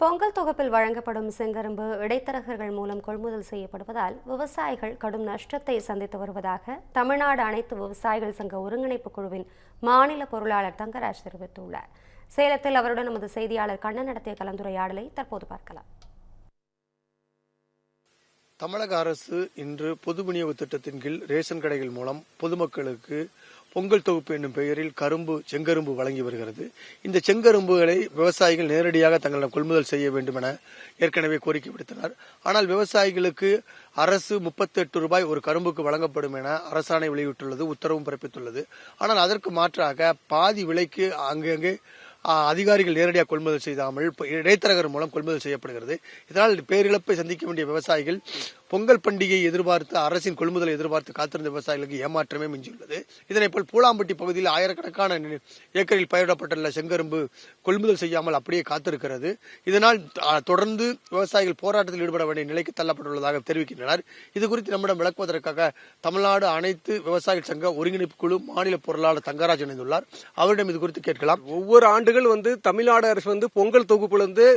பொங்கல் தொகுப்பில் வழங்கப்படும் செங்கரும்பு இடைத்தரகர்கள் மூலம் கொள்முதல் செய்யப்படுவதால் விவசாயிகள் கடும் நஷ்டத்தை சந்தித்து வருவதாக தமிழ்நாடு அனைத்து விவசாயிகள் சங்க ஒருங்கிணைப்பு குழுவின் மாநில பொருளாளர் தங்கராஜ் தெரிவித்துள்ளார். சேலத்தில் அவருடன் நமது செய்தியாளர் கண்ணன் நடத்திய கலந்துரையாடலை தற்போது பார்க்கலாம். தமிழக அரசு இன்று பொது விநியோக திட்டத்தின் கீழ் ரேஷன் கடைகள் மூலம் பொதுமக்களுக்கு பொங்கல் தொகுப்பு என்னும் பெயரில் கரும்பு செங்கரும்பு வழங்கி வருகிறது. இந்த செங்கரும்புகளை விவசாயிகள் நேரடியாக தங்களிடம் கொள்முதல் செய்ய வேண்டும் என ஏற்கனவே கோரிக்கை விடுத்தனர். ஆனால் விவசாயிகளுக்கு அரசு முப்பத்தெட்டு ரூபாய் ஒரு கரும்புக்கு வழங்கப்படும் என அரசாணை வெளியிட்டுள்ளது உத்தரவும் பிறப்பித்துள்ளது. ஆனால் அதற்கு மாற்றாக பாதி விலைக்கு அங்கங்கே அதிகாரிகள் நேரடியாக கொள்முதல் செய்தாமல் இடைத்தரகர் மூலம் கொள்முதல் செய்யப்படுகிறது. இதனால் பேரிழப்பை சந்திக்க வேண்டிய விவசாயிகள் பொங்கல் பண்டிகையை எதிர்பார்த்து அரசின் கொள்முதலை எதிர்பார்த்து காத்திருந்த விவசாயிகளுக்கு ஏமாற்றமே மிஞ்சியுள்ளது. இதனை போல் பூலாம்பட்டி பகுதியில் ஆயிரக்கணக்கான ஏக்கரில் பயிரிடப்பட்டுள்ள செங்கரும்பு கொள்முதல் செய்யாமல் அப்படியே காத்திருக்கிறது. இதனால் தொடர்ந்து விவசாயிகள் போராட்டத்தில் ஈடுபட வேண்டிய நிலைக்கு தள்ளப்பட்டுள்ளதாக தெரிவிக்கின்றனர். இது குறித்து நம்மிடம் விளக்குவதற்காக தமிழ்நாடு அனைத்து விவசாயிகள் சங்க ஒருங்கிணைப்பு குழு மாநில பொருளாளர் தங்கராஜ் இணைந்துள்ளார். அவரிடம் இது குறித்து கேட்கலாம். ஒவ்வொரு ஆண்டுகள் வந்து தமிழ்நாடு அரசு வந்து பொங்கல் தொகுப்புல இருந்து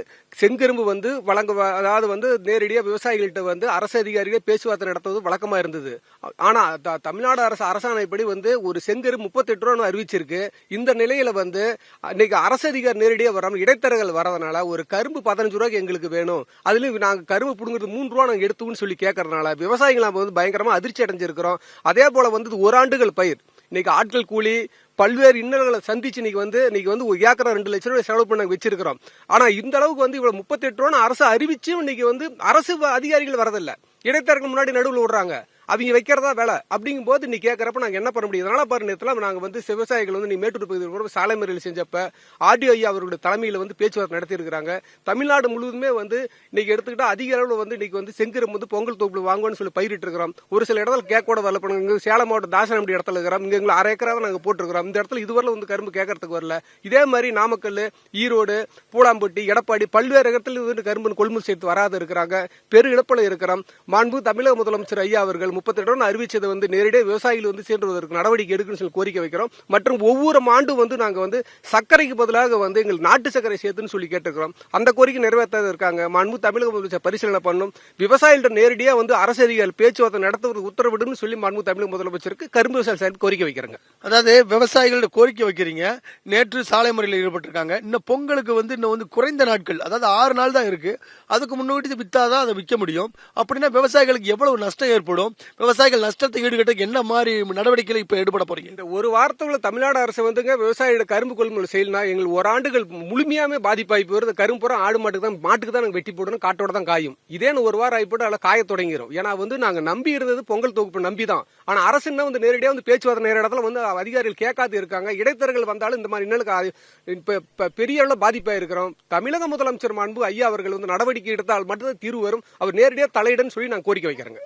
செங்கரும்பு வந்து வழங்க அதாவது வந்து நேரடியாக விவசாயிகள்கிட்ட வந்து அரசு அதிகாரிகள் பேச்சுவார்த்தை நடத்துவது வழக்கமா இருந்தது. ஆனா த- தமிழ்நாடு அரசு அரசாணைப்படி வந்து ஒரு செங்கரு முப்பத்தெட்டு ரூபான்னு அறிவிச்சிருக்கு. இந்த நிலையில வந்து இன்னைக்கு அரசு அதிகாரி நேரடியாக வராமல் இடைத்தரகர்கள் வரதுனால ஒரு கரும்பு பதினஞ்சு ரூபாய்க்கு எங்களுக்கு வேணும். அதுலயும் நாங்க கரும்பு புடுங்கிறது மூணு ரூபா நாங்க எடுத்துக்கணும்னு சொல்லி கேட்கறதுனால விவசாயிகள் நம்ம வந்து பயங்கரமா அதிர்ச்சி அடைஞ்சிருக்கிறோம். அதே போல வந்து ஒரு ஆண்டுகள் பயிர். இன்னைக்கு ஆட்கள் கூலி பல்வேறு இன்னல்களை சந்திச்சு இன்னைக்கு வந்து இன்னைக்கு வந்து ஒரு ஏக்கரா ரெண்டு லட்சம் ரூபாய் செலவு பண்ண வச்சிருக்கிறோம். ஆனா இந்த அளவுக்கு வந்து இவ்வளவு முப்பத்தெட்டு ரூபா அரசு அறிவிச்சும் இன்னைக்கு வந்து அரசு அதிகாரிகள் வரதில்லை. இடைத்தரகு முன்னாடி நடுவில் விடுறாங்க அவங்க வைக்கிறதா வேலை. அப்படிங்கும் போது நீ கேட்கறப்ப நாங்க என்ன பண்ண முடியும்? இதனால பாரு நேரத்தில் நாங்க வந்து விவசாயிகள் வந்து நீ மேட்டூர் பகுதியில் கூட சாலை மறியல் செஞ்சப்ப ஆர்டிஓ ஐயா அவர்களுடைய தலைமையில் வந்து பேச்சுவார்த்தை நடத்தியிருக்கிறாங்க. தமிழ்நாடு முழுவதுமே வந்து இன்னைக்கு எடுத்துக்கிட்டா அதிக அளவில் வந்து இன்னைக்கு வந்து செங்கிரம் வந்து பொங்கல் தொகுப்பு வாங்குவோம்னு சொல்லி பயிரிட்டு இருக்கிறோம். ஒரு சில இடத்துல கேட்கோட வரல. பண்ணுங்க சேலம் மாவட்டம் தாசனம்படி இடத்துல இருக்கிறோம். இங்க எங்களை அரை ஏக்கராக நாங்கள் போட்டிருக்கிறோம். இந்த இடத்துல இதுவரை வந்து கரும்பு கேட்கறதுக்கு வரல. இதே மாதிரி நாமக்கல் ஈரோடு பூலாம்பட்டி எடப்பாடி பல்வேறு இடத்துல வந்து கரும்பு கொள்முதல் சேர்த்து வராது இருக்கிறாங்க. பெரு இழப்பில் இருக்கிறோம். மாண்பு தமிழக முதலமைச்சர் ஐயா அவர்கள் முப்பத்தி ரெண்டு அறிவிச்சதை வந்து நேரடியாக விவசாயிகள் வந்து சேர்ந்துவதற்கு நடவடிக்கை எடுக்கணும்னு சொல்லி கோரிக்கை வைக்கிறோம். மற்றும் ஒவ்வொரு ஆண்டும் வந்து நாங்கள் வந்து சர்க்கரைக்கு பதிலாக வந்து எங்களுக்கு நாட்டு சர்க்கரை சேர்த்துன்னு சொல்லி கேட்டுக்கிறோம் அந்த கோரிக்கை நிறைவேற்றாத இருக்காங்க. மாண்பு தமிழக முதலமைச்சர் பரிசீலனை பண்ணும். விவசாயிகள்ட்ட நேரடியாக வந்து அரசு அதிகாரிகள் பேச்சுவார்த்தை நடத்துவதற்கு உத்தரவிடுன்னு சொல்லி மாண்பு தமிழக முதலமைச்சருக்கு கரும்பு விவசாய சார்பில் கோரிக்கை வைக்கிறாங்க. அதாவது விவசாயிகளோட கோரிக்கை வைக்கிறீங்க. நேற்று சாலை முறையில் ஈடுபட்டிருக்காங்க. இன்னும் பொங்கலுக்கு வந்து இன்னும் வந்து குறைந்த நாட்கள் அதாவது ஆறு நாள் தான் இருக்கு. அதுக்கு முன்னாடி வித்தாதான் அதை விற்க முடியும். அப்படின்னா விவசாயிகளுக்கு எவ்வளவு நஷ்டம் ஏற்படும்? விவசாயிகள் நஷ்டத்தை ஈடுகட்ட என்ன மாதிரி நடவடிக்கைகள் இப்ப ஈடுபட போறீங்க? இந்த ஒரு வாரத்துக்குள்ள தமிழ்நாடு அரசு வந்துங்க விவசாயியோட கரும்பு கொள்முதல் செய்யலாம் எங்களுக்கு ஒரு ஆண்டுகள் முழுமையாமே பாதிப்பாகி போயிருது கரும்பு ஆடு மாட்டுக்கு தான் மாட்டுக்கு தான் நாங்கள் வெட்டி போடணும் காட்டோட தான் காயும். இதேன்னு ஒரு வாரம் ஆகி போட்டு அதில் காய தொடங்கிடும் ஏன்னா வந்து நாங்கள் நம்பி இருந்தது பொங்கல் தொகுப்பு நம்பி தான். ஆனால் என்ன வந்து நேரடியாக வந்து பேச்சுவார்த்தை நேர இடத்துல வந்து அதிகாரிகள் கேட்காது இருக்காங்க. இடைத்தரகர்கள் வந்தாலும் இந்த மாதிரி இன்னலுக்கு இப்போ இப்ப பெரிய அளவில் பாதிப்பாக இருக்கிறோம். தமிழக முதலமைச்சர் மாண்பு ஐயா அவர்கள் வந்து நடவடிக்கை எடுத்தால் மட்டும்தான் தீர்வு வரும். அவர் நேரடியாக தலையிடன்னு சொல்லி நான் கோரிக்கை வைக்கிறேங்க.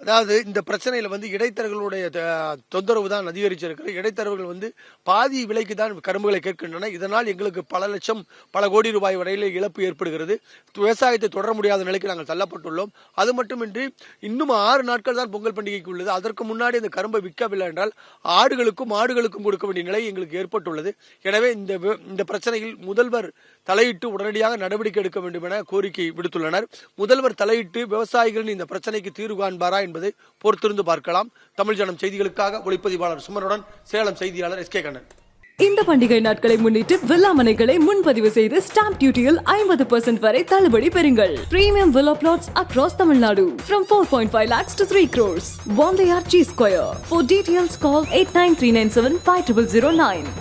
அதாவது இந்த பிரச்சனையில வந்து இடைத்தரகளுடைய த- தொந்தரவு தான் அதிகரிச்சிருக்கிறது. இடைத்தரவுகள் வந்து பாதி விலைக்கு தான் கரும்புகளை கேட்கின்றன. இதனால் எங்களுக்கு பல லட்சம் பல கோடி ரூபாய் வரையில இழப்பு ஏற்படுகிறது. விவசாயத்தை தொடர முடியாத நிலைக்கு நாங்கள் தள்ளப்பட்டுள்ளோம். அது மட்டுமின்றி இன்னும் ஆறு நாட்கள் தான் பொங்கல் பண்டிகைக்கு உள்ளது. அதற்கு முன்னாடி இந்த கரும்பை விற்கவில்லை என்றால் ஆடுகளுக்கும் மாடுகளுக்கும் கொடுக்க வேண்டிய நிலை எங்களுக்கு ஏற்பட்டுள்ளது. எனவே இந்த இந்த பிரச்சனையில் முதல்வர் தலையிட்டு உடனடியாக நடவடிக்கை எடுக்க வேண்டும் என கோரிக்கை விடுத்துள்ளனர். முதல்வர் தலையிட்டு விவசாயிகளின் இந்த பிரச்சனைக்கு தீர்வு காண்பாரா என்பதை பொறுத்திருந்து பார்க்கலாம். தமிழ் ஜனம் செய்திகளுக்காக ஒளிப்பதிவாளர் சுமருடன் சேலம் செய்தியாளர் எஸ் கே கண்ணன். இந்த பண்டிகை நாட்களை முன்னிட்டு வில்லா மனைகளை முன்பதிவு செய்து ஸ்டாம்ப் டியூட்டியில் ஐம்பது பெர்சென்ட் வரை தள்ளுபடி பெறுங்கள். Premium villa flats across Tamil Nadu from four point five lakhs to three crores one layer G square for details call eight nine three nine seven five triple zero nine